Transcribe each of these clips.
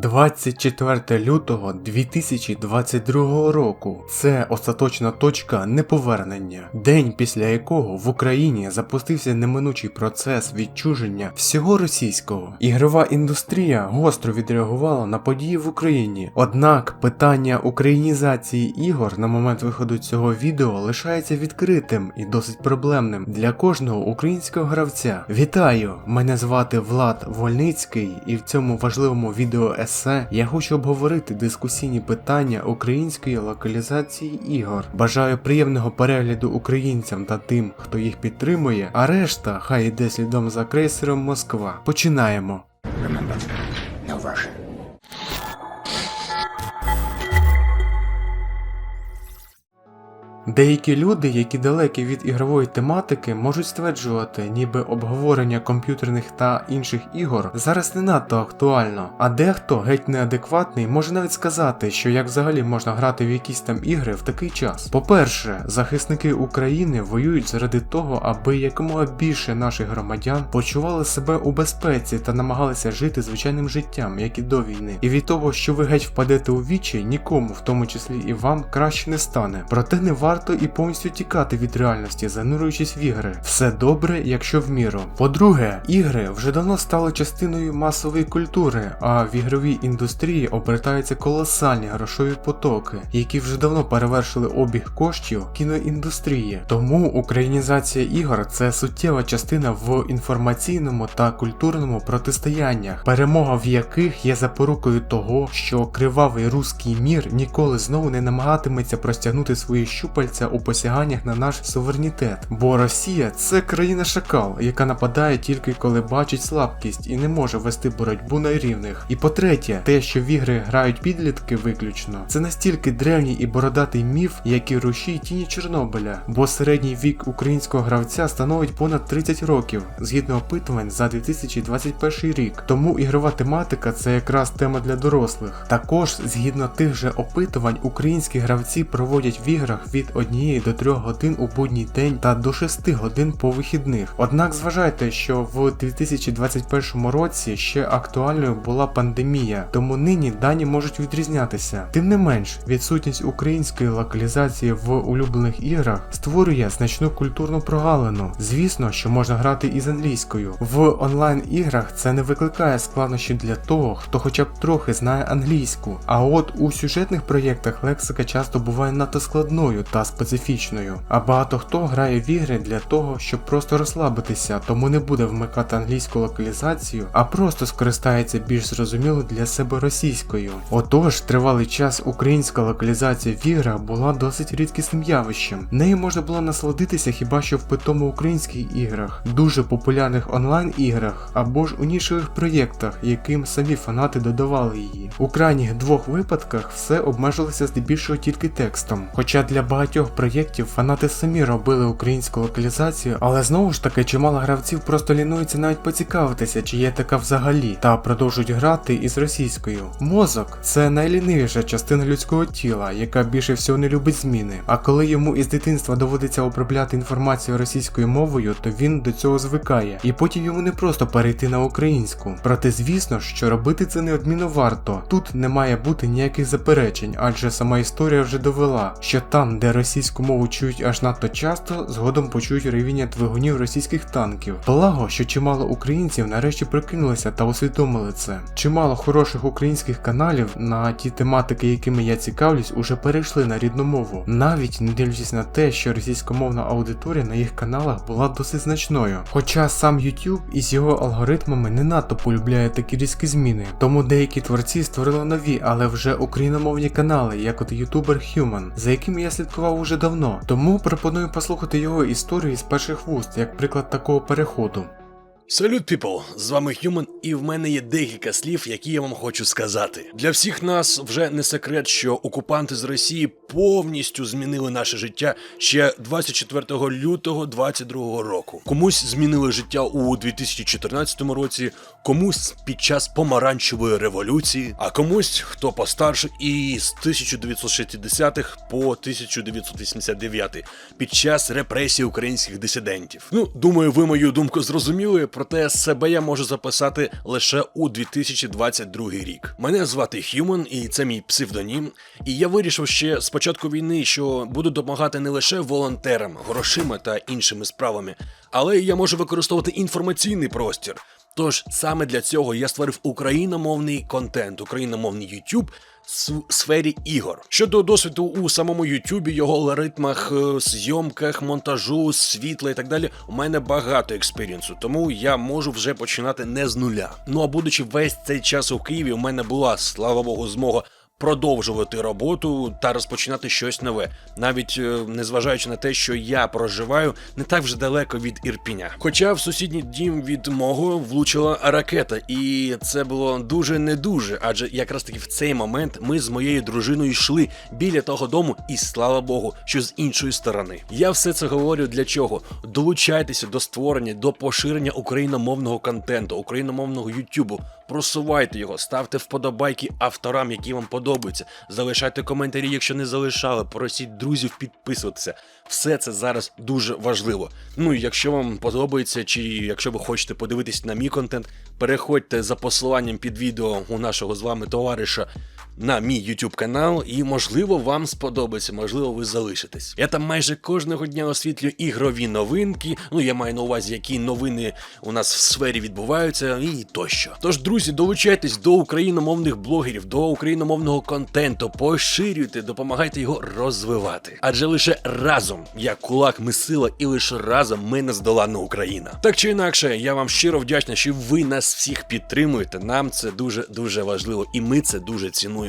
24 лютого 2022 року. Це остаточна точка неповернення, день після якого в Україні запустився неминучий процес відчуження всього російського. Ігрова індустрія гостро відреагувала на події в Україні. Однак питання українізації ігор на момент виходу цього відео лишається відкритим і досить проблемним для кожного українського гравця. Вітаю! Мене звати Влад Вольницький, і в цьому важливому відео есе я хочу обговорити дискусійні питання української локалізації ігор. Бажаю приємного перегляду українцям та тим, хто їх підтримує, а решта хай йде слідом за крейсером Москва. Починаємо. Деякі люди, які далекі від ігрової тематики, можуть стверджувати, ніби обговорення комп'ютерних та інших ігор зараз не надто актуально, а дехто геть неадекватний може навіть сказати, що як взагалі можна грати в якісь там ігри в такий час. По-перше, захисники України воюють заради того, аби якомога більше наших громадян почували себе у безпеці та намагалися жити звичайним життям, як і до війни. І від того, що ви геть впадете у вічі, нікому, в тому числі і вам, краще не стане. Проте не варто і повністю тікати від реальності, занурюючись в ігри. Все добре, якщо в міру. По-друге, ігри вже давно стали частиною масової культури, а в ігровій індустрії обертаються колосальні грошові потоки, які вже давно перевершили обіг коштів кіноіндустрії. Тому українізація ігор це суттєва частина в інформаційному та культурному протистояннях, перемога в яких є запорукою того, що кривавий руський мір ніколи знову не намагатиметься простягнути свої щупальця у посяганнях на наш суверенітет. Бо Росія це країна шакал, яка нападає тільки коли бачить слабкість і не може вести боротьбу на рівних. І по-третє, те, що в ігри грають підлітки виключно, це настільки древній і бородатий міф, як і рушій тіні Чорнобиля, бо середній вік українського гравця становить понад 30 років, згідно опитувань за 2021 рік. Тому ігрова тематика це якраз тема для дорослих. Також, згідно тих же опитувань, українські гравці проводять в іграх від 1 до 3 годин у будній день та до 6 годин по вихідних. Однак зважайте, що в 2021 році ще актуальною була пандемія, тому нині дані можуть відрізнятися. Тим не менш, відсутність української локалізації в улюблених іграх створює значну культурну прогалину. Звісно, що можна грати і з англійською. В онлайн-іграх це не викликає складнощів для того, хто хоча б трохи знає англійську. А от у сюжетних проєктах лексика часто буває надто складною та специфічною. А багато хто грає в ігри для того, щоб просто розслабитися, тому не буде вмикати англійську локалізацію, а просто скористається більш зрозуміло для себе російською. Отож, тривалий час українська локалізація в іграх була досить рідкісним явищем. Нею можна було насолодитися хіба що в питому українських іграх, дуже популярних онлайн-іграх або ж у нішових проєктах, яким самі фанати додавали її. У крайніх двох випадках все обмежилося здебільшого тільки текстом. Хоча для багатьох проєктів фанати самі робили українську локалізацію, але знову ж таки чимало гравців просто лінуються навіть поцікавитися, чи є така взагалі, та продовжують грати із російською. Мозок це найлінивіша частина людського тіла, яка більше всього не любить зміни. А коли йому із дитинства доводиться обробляти інформацію російською мовою, то він до цього звикає, і потім йому не просто перейти на українську. Проте, звісно, що робити це неодмінно варто. Тут не має бути ніяких заперечень, адже сама історія вже довела, що там, де російську мову чують аж надто часто, згодом почують ревіння двигунів російських танків. Благо, що чимало українців нарешті прокинулися та усвідомили це. Чимало хороших українських каналів на ті тематики, якими я цікавлюсь, уже перейшли на рідну мову, навіть не дивлячись на те, що російськомовна аудиторія на їх каналах була досить значною. Хоча сам YouTube із його алгоритмами не надто полюбляє такі різкі зміни, тому деякі творці створили нові, але вже україномовні канали, як от ютубер Human, за якими я слідкував уже давно. Тому пропоную послухати його історію з перших вуст, як приклад такого переходу. Салют, піпл! З вами Human, і в мене є декілька слів, які я вам хочу сказати. Для всіх нас вже не секрет, що окупанти з Росії повністю змінили наше життя ще 24 лютого 2022 року. Комусь змінили життя у 2014 році, комусь під час помаранчевої революції, а комусь хто постарше і з 1960-х по 1989 під час репресій українських дисидентів. Ну, думаю, ви мою думку зрозуміли. Проте себе я можу записати лише у 2022 рік. Мене звати Human, і це мій псевдонім. І я вирішив ще з початку війни, що буду допомагати не лише волонтерам, грошима та іншими справами, але я можу використовувати інформаційний простір. Тож саме для цього я створив україномовний контент, україномовний YouTube сфері ігор. Щодо досвіду у самому Ютубі, його алгоритмах, е, зйомках, монтажу, світла і так далі, у мене багато експірієнсу, тому я можу вже починати не з нуля. Ну а будучи весь цей час у Києві, у мене була, слава Богу, змога. Продовжувати роботу та розпочинати щось нове, навіть е, незважаючи на те, що я проживаю не так вже далеко від Ірпіня. Хоча в сусідній дім від мого влучила ракета, і це було дуже не дуже, адже якраз таки в цей момент ми з моєю дружиною йшли біля того дому, і слава Богу, що з іншої сторони. Я все це говорю для чого? Долучайтеся до створення, до поширення україномовного контенту, україномовного Ютубу. Просувайте його, ставте вподобайки авторам, які вам подобаються. Залишайте коментарі, якщо не залишали. Просіть друзів підписуватися. Все це зараз дуже важливо. Ну і якщо вам подобається, чи якщо ви хочете подивитись на мій контент, переходьте за посиланням під відео у нашого з вами товариша на мій YouTube канал, і можливо вам сподобається, можливо, ви залишитесь. Я там майже кожного дня освітлюю ігрові новинки. Ну я маю на увазі, які новини у нас в сфері відбуваються, і тощо. Тож, друзі, долучайтесь до україномовних блогерів, до україномовного контенту, поширюйте, допомагайте його розвивати. Адже лише разом, як кулак, ми сила, і лише разом ми нездоланна Україна. Так чи інакше, я вам щиро вдячний, що ви нас всіх підтримуєте. Нам це дуже дуже важливо, і ми це дуже цінуємо.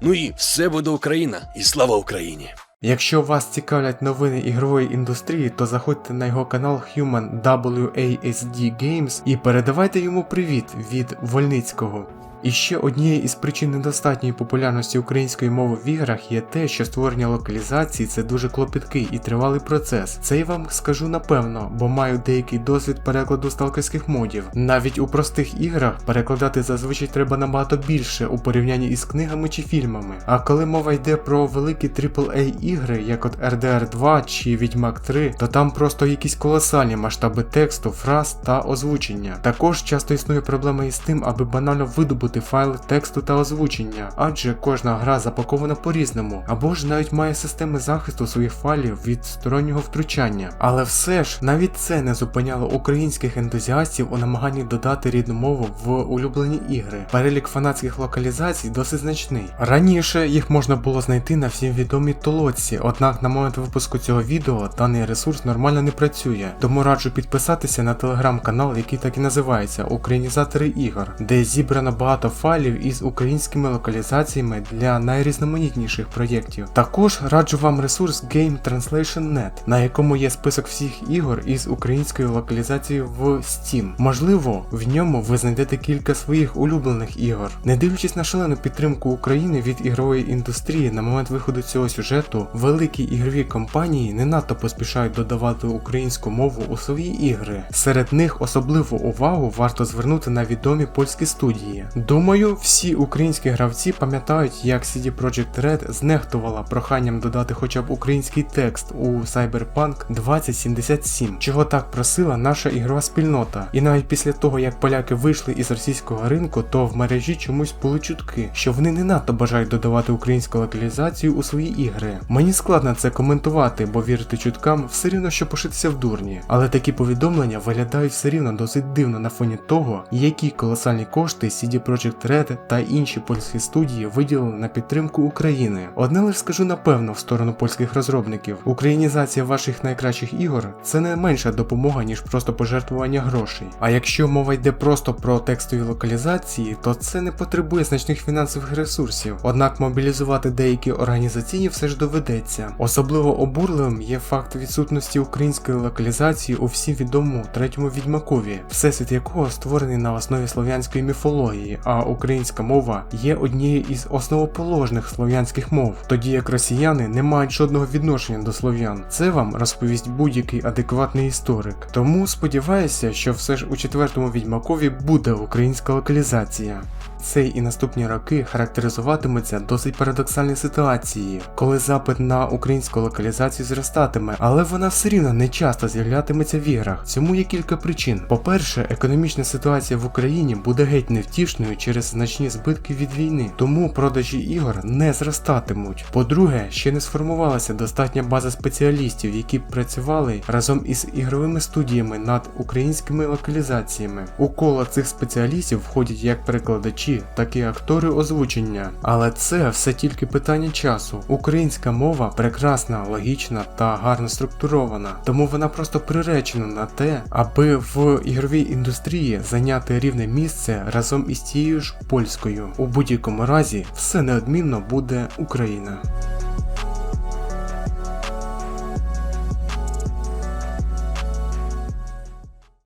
Ну і все буде Україна, і слава Україні! Якщо вас цікавлять новини ігрової індустрії, то заходьте на його канал Human WASD Games і передавайте йому привіт від Вольницького. І ще однією із причин недостатньої популярності української мови в іграх є те, що створення локалізації це дуже клопіткий і тривалий процес. Це я вам скажу напевно, бо маю деякий досвід перекладу сталкерських модів. Навіть у простих іграх перекладати зазвичай треба набагато більше у порівнянні із книгами чи фільмами. А коли мова йде про великі AAA ігри, як от RDR 2 чи Відьмак 3, то там просто якісь колосальні масштаби тексту, фраз та озвучення. Також часто існує проблема із тим, аби банально видобути файл тексту та озвучення, адже кожна гра запакована по-різному, або ж навіть має системи захисту своїх файлів від стороннього втручання. Але все ж навіть це не зупиняло українських ентузіастів у намаганні додати рідну мову в улюблені ігри. Перелік фанатських локалізацій досить значний. Раніше їх можна було знайти на всім відомій толоці, однак на момент випуску цього відео даний ресурс нормально не працює, тому раджу підписатися на телеграм-канал, який так і називається Українізатори ігор, де зібрано багато файлів із українськими локалізаціями для найрізноманітніших проєктів. Також раджу вам ресурс Game Translation.net, на якому є список всіх ігор із українською локалізацією в Steam. Можливо, в ньому ви знайдете кілька своїх улюблених ігор. Не дивлячись на шалену підтримку України від ігрової індустрії на момент виходу цього сюжету, великі ігрові компанії не надто поспішають додавати українську мову у свої ігри. Серед них особливу увагу варто звернути на відомі польські студії. Думаю, всі українські гравці пам'ятають, як CD Projekt Red знехтувала проханням додати хоча б український текст у Cyberpunk 2077, чого так просила наша ігрова спільнота. І навіть після того, як поляки вийшли із російського ринку, то в мережі чомусь були чутки, що вони не надто бажають додавати українську локалізацію у свої ігри. Мені складно це коментувати, бо вірити чуткам все рівно, що пошитися в дурні. Але такі повідомлення виглядають все рівно досить дивно на фоні того, які колосальні кошти CD Projekt Red та інші польські студії виділили на підтримку України. Одне лише скажу напевно в сторону польських розробників: українізація ваших найкращих ігор це не менша допомога, ніж просто пожертвування грошей. А якщо мова йде просто про текстові локалізації, то це не потребує значних фінансових ресурсів. Однак мобілізувати деякі організаційні все ж доведеться. Особливо обурливим є факт відсутності української локалізації у всім відомому третьому відьмакові, всесвіт якого створений на основі слов'янської міфології, а українська мова є однією із основоположних слов'янських мов, тоді як росіяни не мають жодного відношення до слов'ян. Це вам розповість будь-який адекватний історик. Тому сподіваюся, що все ж у четвертому відьмакові буде українська локалізація. Цей і наступні роки характеризуватимуться досить парадоксальні ситуації, коли запит на українську локалізацію зростатиме, але вона все рівно не часто з'являтиметься в іграх. Цьому є кілька причин. По-перше, економічна ситуація в Україні буде геть невтішною через значні збитки від війни, тому продажі ігор не зростатимуть. По-друге, ще не сформувалася достатня база спеціалістів, які б працювали разом із ігровими студіями над українськими локалізаціями. У коло цих спеціалістів входять як перекладачі, так і актори озвучення. Але це все тільки питання часу. Українська мова прекрасна, логічна та гарно структурована, тому вона просто приречена на те, аби в ігровій індустрії зайняти рівне місце разом із тією ж польською. У будь-якому разі все неодмінно буде Україна.